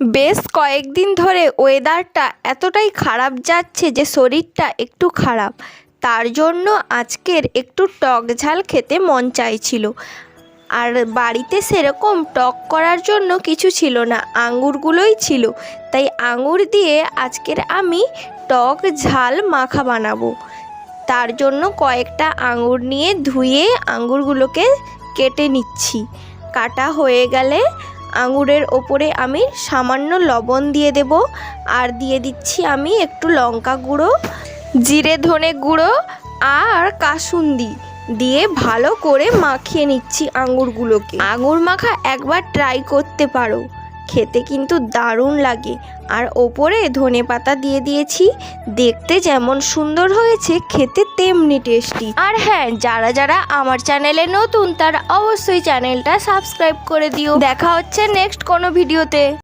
বেশ কয়েকদিন ধরে ওয়েদারটা এতটাই খারাপ যাচ্ছে যে শরীরটা একটু খারাপ। তার জন্য আজকের একটু টক ঝাল খেতে মন চাইছিল। আর বাড়িতে সেরকম টক করার জন্য কিছু ছিল না আঙুরগুলোই ছিল। তাই আঙুর দিয়ে আজকের আমি টক ঝাল মাখা বানাবো। তার জন্য কয়েকটা আঙুর নিয়ে ধুয়ে আঙুরগুলোকে কেটে নিচ্ছি। কাটা হয়ে গেলে আঙুরের ওপরে আমি সামান্য লবণ দিয়ে দেব। আর দিয়ে দিচ্ছি আমি একটু লঙ্কা গুঁড়ো, জিরে ধনে গুঁড়ো আর কাসুন্দি দিয়ে ভালো করে মাখিয়ে নিচ্ছি আঙুরগুলোকে। আঙুর মাখা একবার ট্রাই করতে পারো। খেতে কিন্তু দারুণ লাগে। আর ওপরে ধনে পাতা দিয়ে দিয়েছি। দেখতে যেমন সুন্দর হয়েছে, খেতে তেমনি টেস্টি। আর হ্যাঁ যারা যারা আমার চ্যানেলে নতুন, তারা অবশ্যই চ্যানেলটা সাবস্ক্রাইব করে দিও। দেখা হচ্ছে নেক্সট কোনো ভিডিওতে।